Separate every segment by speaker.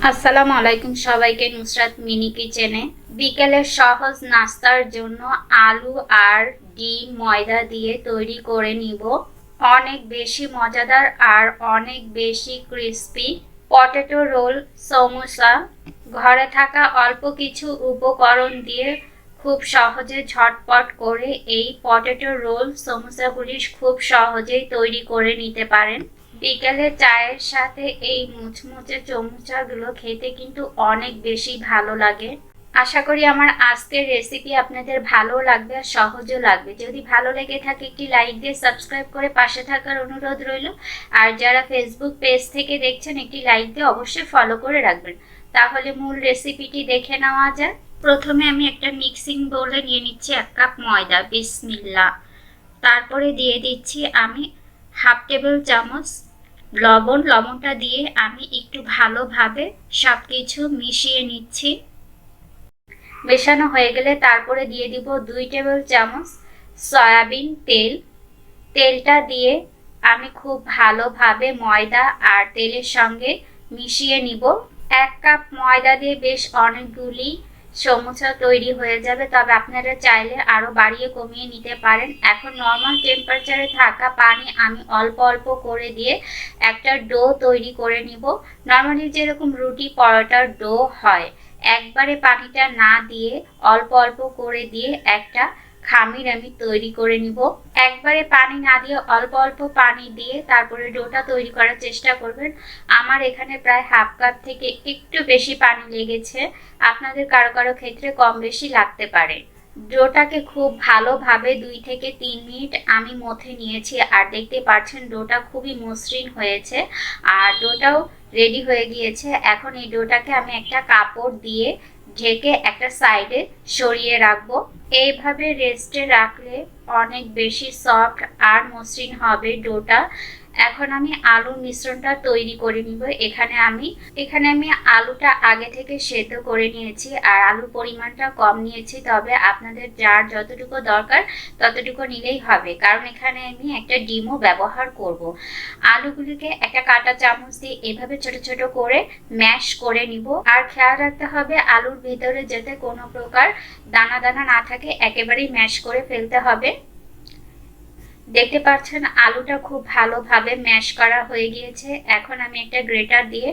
Speaker 1: আসসালামু আলাইকুম সবাইকে নুসরাত মিনি কিচেনে। বিকেলের সহজ নাস্তার জন্য আলু আর ডিম ময়দা দিয়ে তৈরি করে নিব। অনেক বেশি মজাদার আর অনেক বেশি ক্রিস্পি পটেটো রোল, সমোসা। ঘরে থাকা অল্প কিছু উপকরণ দিয়ে খুব সহজে ঝটপট করে এই পটেটো রোল, সমোসাগুলি খুব সহজেই তৈরি করে নিতে পারেন। বিকেলে চায়ের সাথে এই মুচমুচে চমুচাগুলো খেতে কিন্তু অনেক বেশি ভালো লাগে। আশা করি আমার আজকের রেসিপি আপনাদের ভালো লাগবে আর সহজও লাগবে। যদি ভালো লেগে থাকে, একটি লাইক দিয়ে সাবস্ক্রাইব করে পাশে থাকার অনুরোধ রইল। আর যারা ফেসবুক পেজ থেকে দেখছেন, একটি লাইক দিয়ে অবশ্যই ফলো করে রাখবেন। তাহলে মূল রেসিপিটি দেখে নেওয়া যায় প্রথমে আমি একটা মিক্সিং বোলে নিয়ে নিচ্ছি এক কাপ ময়দা বিসমিল্লা তারপরে দিয়ে দিচ্ছি আমি হাফ টেবিল চামচ লবণ, লবণটা দিয়ে আমি একটু ভালোভাবে সব কিছু মিশিয়ে নিচ্ছি। মেশানো হয়ে গেলে তারপরে দিয়ে দিব দুই টেবিল চামচ সয়াবিন তেল। তেলটা দিয়ে আমি খুব ভালোভাবে ময়দা আর তেলের সঙ্গে মিশিয়ে নিব। এক কাপ ময়দা দিয়ে বেশ অনেকগুলি সমোসা তৈরি হয়ে যাবে, তবে আপনারা চাইলে আরও বাড়িয়ে কমিয়ে নিতে পারেন। এখন নর্মাল টেম্পারেচারে থাকা পানি আমি অল্প অল্প করে দিয়ে একটা ডো তৈরি করে নিব। নর্মালি যেরকম রুটি পরোটার ডো হয়, একবারে পানিটা না দিয়ে অল্প অল্প করে দিয়ে একটা খামির আমি তৈরি করে নিব। একবারে পানি না দিয়ে অল্প অল্প পানি দিয়ে তারপরে ডোটা তৈরি করার চেষ্টা করবেন। আমার এখানে প্রায় হাফ কাপ থেকে একটু বেশি পানি লেগেছে। আপনাদের কারও কারও ক্ষেত্রে কম বেশি লাগতে পারে। ডোটাকে খুব ভালোভাবে দুই থেকে তিন মিনিট আমি মথে নিয়েছি। আর দেখতে পাচ্ছেন, ডোটা খুবই মসৃণ হয়েছে। আর ডোটাও রেডি হয়ে গিয়েছে। এখন এই ডোটাকে আমি একটা কাপড় দিয়ে ঢেকে একটা সাইডে সরিয়ে রাখব। এইভাবে রেস্টে রাখলে অনেক বেশি সফট আর মসৃণ হবে ডোটা এখন আমি আলুর মিশ্রণটা তৈরি করে নিব। এখানে আমি এখানে আমি আলুটা আগে থেকে সেদ্ধ করে নিয়েছি আর আলুর পরিমাণটা কম নিয়েছি। তবে আপনাদের যার যতটুকু দরকার ততটুকু নিলেই হবে। কারণ এখানে আমি একটা ডিমও ব্যবহার করব। আলুগুলিকে একটা কাটা চামচ দিয়ে এভাবে ছোট ছোট করে ম্যাশ করে নিব। আর খেয়াল রাখতে হবে আলুর ভিতরে যাতে কোনো প্রকার দানা দানা না থাকে, একেবারেই ম্যাশ করে ফেলতে হবে। দেখতে পাচ্ছেন, আলুটা খুব ভালোভাবে ম্যাশ করা হয়ে গিয়েছে। এখন আমি একটা গ্রেটার দিয়ে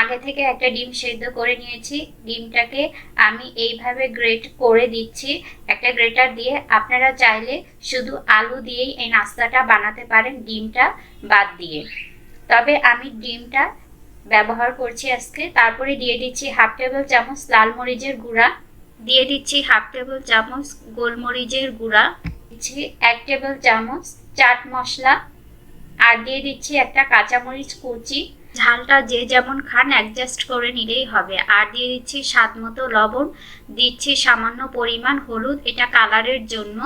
Speaker 1: আগে থেকে একটা ডিম সেদ্ধ করে নিয়েছি। ডিমটাকে আমি এইভাবে গ্রেট করে দিচ্ছি। একটা গ্রেটার দিয়ে আপনারা চাইলে শুধু আলু দিয়েই এই নাস্তাটা বানাতে পারেন, ডিমটা বাদ দিয়ে। তবে আমি ডিমটা ব্যবহার করছি আজকে। তারপরে দিয়ে দিচ্ছি হাফ টেবিল চামচ লাল মরিচের গুঁড়া। দিয়ে দিচ্ছি হাফ টেবিল চামচ গোলমরিচের গুঁড়া, দিচ্ছি এক টেবিল চামচ চাট মশলা, আর দিয়ে দিচ্ছি একটা কাঁচামরিচ কুচি। ঝালটা যে যেমন খান অ্যাডজাস্ট করে নিলেই হবে। আর দিয়ে দিচ্ছি স্বাদ মতো লবণ, দিচ্ছি সামান্য পরিমাণ হলুদ, এটা কালারের জন্য।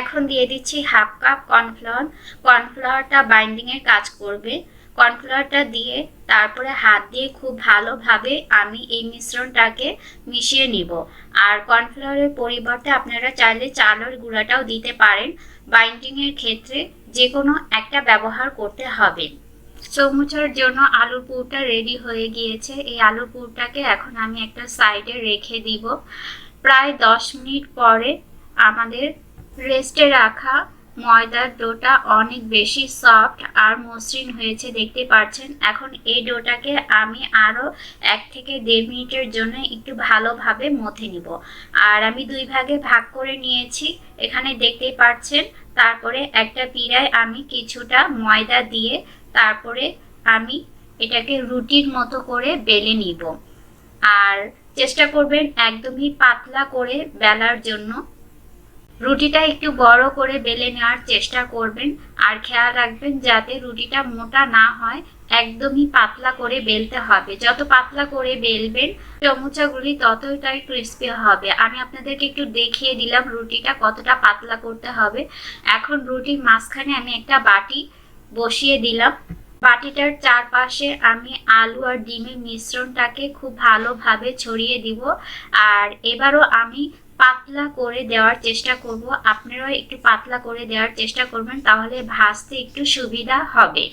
Speaker 1: এখন দিয়ে দিচ্ছি হাফ কাপ কর্নফ্লাওয়ার। কর্নফ্লাওয়ারটা বাইন্ডিংয়ের কাজ করবে। কর্নফ্লাওয়ারটা দিয়ে তারপরে হাত দিয়ে খুব ভালোভাবে আমি এই মিশ্রণটাকে মিশিয়ে নিব। আর কর্নফ্লাওয়ারের পরিবর্তে আপনারা চাইলে চালের গুঁড়াটাও দিতে পারেন। বাইন্ডিংয়ের ক্ষেত্রে যে কোনো একটা ব্যবহার করতে হবে। চৌমুচার জন্য আলুর পুরটা রেডি হয়ে গিয়েছে। এই আলুর পুরটাকে এখন আমি একটা সাইডে রেখে দিব। প্রায় দশ মিনিট পরে আমাদের রেস্টে রাখা ময়দার ডোটা অনেক বেশি সফট আর মসৃণ হয়েছে, দেখতে পাচ্ছেন? এখন এই ডোটাকে আমি আরও এক থেকে দেড় মিনিটের জন্য একটু ভালোভাবে মথে নিব। আর আমি দুই ভাগে ভাগ করে নিয়েছি। এখানে দেখতে পাচ্ছেন, তারপরে একটা পিড়ায় আমি কিছুটা ময়দা দিয়ে তারপরে আমি এটাকে রুটির মতো করে বেলে নিব। আর চেষ্টা করবেন একদমই পাতলা করে বেলার জন্য। রুটিটা একটু বড় করে বেলে নেওয়ার চেষ্টা করবেন আর খেয়াল রাখবেন যাতে রুটিটা মোটা না হয়, একদমই পাতলা করে বেলতে হবে। যত পাতলা করে বেলবেন, চমচাগুলি ততটাই ক্রিস্পি হবে। আমি আপনাদেরকে একটু দেখিয়ে দিলাম রুটিটা কতটা পাতলা করতে হবে। এখন রুটির মাঝখানে আমি একটা বাটি বসিয়ে দিলাম। বাটিটার চারপাশে আমি আলু আর ডিমের মিশ্রণটাকে খুব ভালোভাবে ছড়িয়ে দিব। আর এবারও আমি পাতলা করে দেওয়ার চেষ্টা করব। আপনারাও একটু পাতলা করে দেওয়ার চেষ্টা করবেন, তাহলে ভাজতে একটু সুবিধা হবে।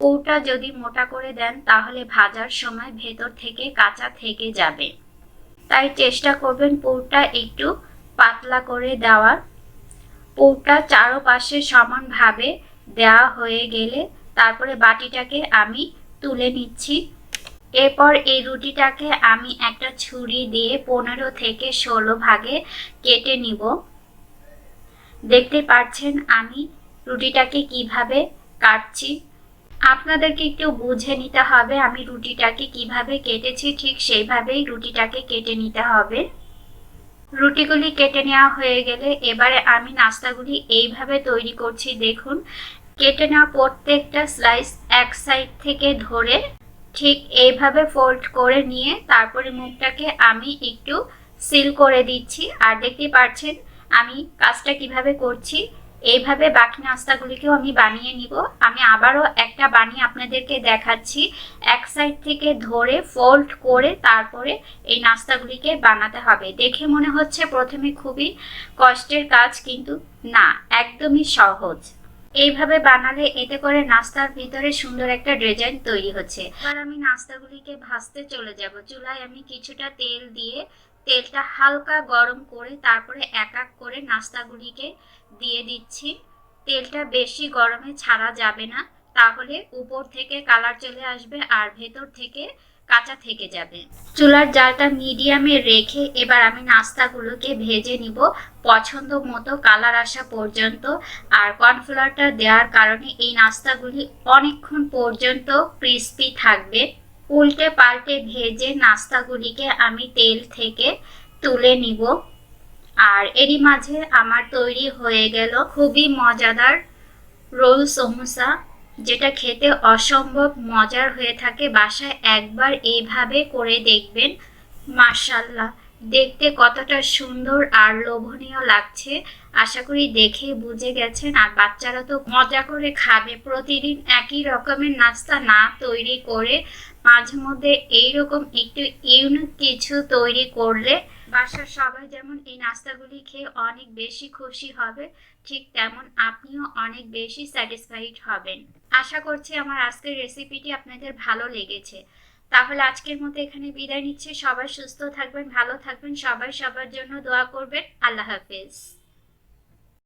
Speaker 1: পুরটা যদি মোটা করে দেন, তাহলে ভাজার সময় ভেতর থেকে কাঁচা থেকে যাবে। তাই চেষ্টা করবেন পুরটা একটু পাতলা করে দেওয়ার। পুরটা চারোপাশে সমানভাবে দেওয়া হয়ে গেলে, তারপরে বাটিটাকে আমি তুলে নিচ্ছি। এরপর এই রুটিটাকে আমি একটা ছুরি দিয়ে পনেরো থেকে ষোলো ভাগে কেটে নিব। দেখতে পাচ্ছেন আমি রুটিটাকে কীভাবে কাটছি। আপনাদেরকে একটু বুঝে নিতে হবে আমি রুটিটাকে কীভাবে কেটেছি, ঠিক সেইভাবেই রুটিটাকে কেটে নিতে হবে। রুটিগুলি কেটে নেওয়া হয়ে গেলে এবারে আমি নাস্তাগুলি এইভাবে তৈরি করছি। দেখুন, কেটে নেওয়া প্রত্যেকটা স্লাইস এক সাইড থেকে ধরে ঠিক এইভাবে ফোল্ড করে নিয়ে তারপরে মুখটাকে আমি একটু সিল করে দিচ্ছি। আর দেখতে পাচ্ছেন আমি কাজটা কীভাবে করছি, এইভাবে বাকি নাস্তাগুলিকেও আমি বানিয়ে নিব। আমি আবারও একটা বানিয়ে আপনাদেরকে দেখাচ্ছি, এক সাইড থেকে ধরে ফোল্ড করে তারপরে এই নাস্তাগুলিকে বানাতে হবে। দেখে মনে হচ্ছে প্রথমে খুবই কষ্টের কাজ, কিন্তু না, একদমই সহজ। এইভাবে বানালে এতে করে নাস্তার ভিতরে সুন্দর একটা ডিজাইন তৈরি হচ্ছে। এবার আমি নাস্তাগুলিকে ভাজতে চলে যাব। চুলায় আমি কিছুটা তেল দিয়ে তেলটা হালকা গরম করে তারপরে এক এক করে নাস্তাগুলিকে দিয়ে দিচ্ছি। তেলটা বেশি গরমে ছাড়া যাবে না। তাহলে উপর থেকে কালার চলে আসবে আর ভেতর থেকে কাঁচা থেকে যাবে। চুলার জালটা মিডিয়ামে রেখে এবার আমি নাস্তাগুলোকে ভেজে নিব পছন্দ মতো কালার আসা পর্যন্ত। আর কর্নফ্লাওয়ারটা দেওয়ার কারণে এই নাস্তাগুলি অনেকক্ষণ পর্যন্ত ক্রিস্পি থাকবে। উল্টে পাল্টে ভেজে নাস্তাগুলিকে আমি তেল থেকে তুলে নিব। আর এরই মাঝে আমার তৈরি হয়ে গেল খুবই মজাদার রোল সমোসা। যেটা খেতে অসম্ভব মজার হয়ে থাকে বাসায় একবার এইভাবে করে দেখবেন। মাশাল্লাহ দেখতে কতটা সুন্দর আর লোভনীয় লাগছে। আশা করি দেখে বুঝে গেছেন আর বাচ্চারা তো মজা করে খাবে। প্রতিদিন একই রকমের নাস্তা না তৈরি করে মাঝে মধ্যে এইরকম একটু ইউনিক কিছু তৈরি করলে বাসার সবাই যেমন এই নাস্তাগুলি খেয়ে অনেক বেশি খুশি হবে, ঠিক তেমন আপনিও অনেক বেশি স্যাটিসফাইড হবেন। আশা করছি আমার আজকের রেসিপিটি আপনাদের ভালো লেগেছে। তাহলে আজকের মতো এখানে বিদায় নিচ্ছি। সবাই সুস্থ থাকবেন, ভালো থাকবেন। সবাই সবার জন্য দোয়া করবেন। আল্লাহ হাফেজ।